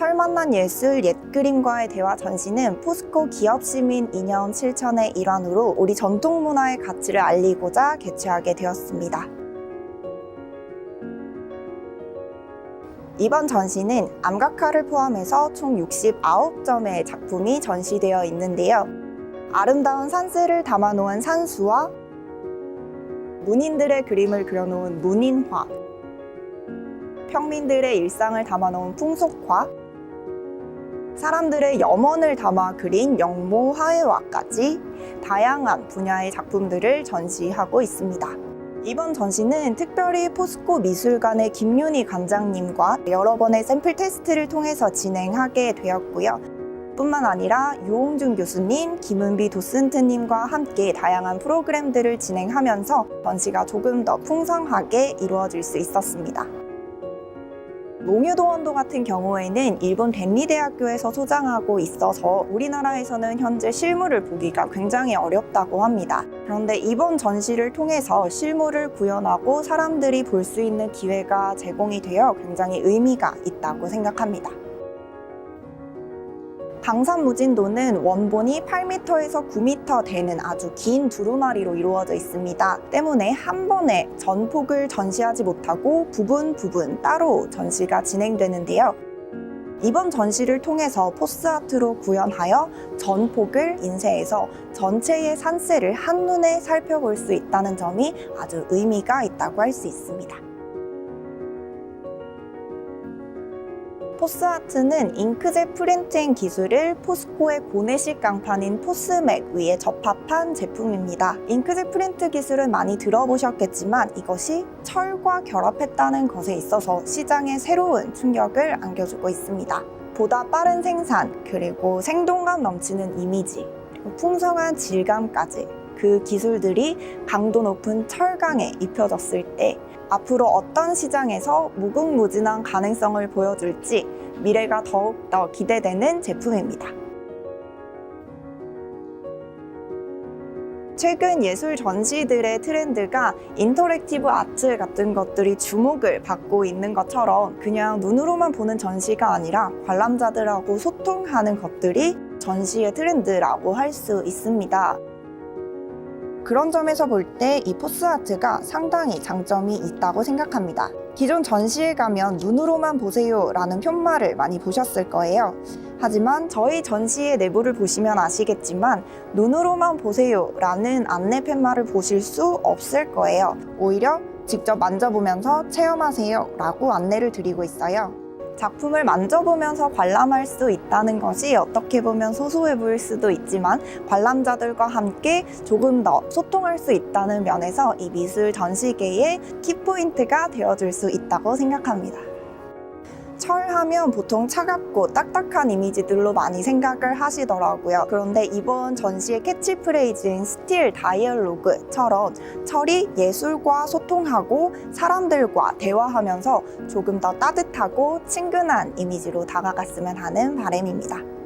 철 만난 예술 옛 그림과의 대화 전시는 포스코 기업 시민 이념 실천의 일환으로 우리 전통 문화의 가치를 알리고자 개최하게 되었습니다. 이번 전시는 암각화를 포함해서 총 69점의 작품이 전시되어 있는데요. 아름다운 산세를 담아놓은 산수와 문인들의 그림을 그려놓은 문인화, 평민들의 일상을 담아놓은 풍속화, 사람들의 염원을 담아 그린 영모 화해화까지 다양한 분야의 작품들을 전시하고 있습니다. 이번 전시는 특별히 포스코 미술관의 김윤희 관장님과 여러 번의 샘플 테스트를 통해서 진행하게 되었고요. 뿐만 아니라 유홍준 교수님, 김은비 도슨트님과 함께 다양한 프로그램들을 진행하면서 전시가 조금 더 풍성하게 이루어질 수 있었습니다. 몽유도 원도 같은 경우에는 일본 덴리 대학교에서 소장하고 있어서 우리나라에서는 현재 실물을 보기가 굉장히 어렵다고 합니다. 그런데 이번 전시를 통해서 실물을 구현하고 사람들이 볼 수 있는 기회가 제공이 되어 굉장히 의미가 있다고 생각합니다. 방산무진도는 원본이 8m에서 9m 되는 아주 긴 두루마리로 이루어져 있습니다. 때문에 한 번에 전폭을 전시하지 못하고 부분 부분 따로 전시가 진행되는데요. 이번 전시를 통해서 포스아트로 구현하여 전폭을 인쇄해서 전체의 산세를 한눈에 살펴볼 수 있다는 점이 아주 의미가 있다고 할 수 있습니다. 포스아트는 잉크젯 프린팅 기술을 포스코의 고내식 강판인 포스맥 위에 접합한 제품입니다. 잉크젯 프린트 기술은 많이 들어보셨겠지만 이것이 철과 결합했다는 것에 있어서 시장에 새로운 충격을 안겨주고 있습니다. 보다 빠른 생산, 그리고 생동감 넘치는 이미지, 그리고 풍성한 질감까지 그 기술들이 강도 높은 철강에 입혀졌을 때 앞으로 어떤 시장에서 무궁무진한 가능성을 보여줄지 미래가 더욱더 기대되는 제품입니다. 최근 예술 전시들의 트렌드가 인터랙티브 아트 같은 것들이 주목을 받고 있는 것처럼 그냥 눈으로만 보는 전시가 아니라 관람자들하고 소통하는 것들이 전시의 트렌드라고 할 수 있습니다. 그런 점에서 볼 때 이 포스 아트가 상당히 장점이 있다고 생각합니다. 기존 전시에 가면 눈으로만 보세요 라는 편말을 많이 보셨을 거예요. 하지만 저희 전시의 내부를 보시면 아시겠지만 눈으로만 보세요 라는 안내 팻말을 보실 수 없을 거예요. 오히려 직접 만져보면서 체험하세요 라고 안내를 드리고 있어요. 작품을 만져보면서 관람할 수 있다는 것이 어떻게 보면 소소해 보일 수도 있지만 관람자들과 함께 조금 더 소통할 수 있다는 면에서 이 미술 전시계의 키포인트가 되어줄 수 있다고 생각합니다. 철하면 보통 차갑고 딱딱한 이미지들로 많이 생각을 하시더라고요. 그런데 이번 전시의 캐치프레이즈인 스틸 다이얼로그처럼 철이 예술과 소통하고 사람들과 대화하면서 조금 더 따뜻하고 친근한 이미지로 다가갔으면 하는 바람입니다.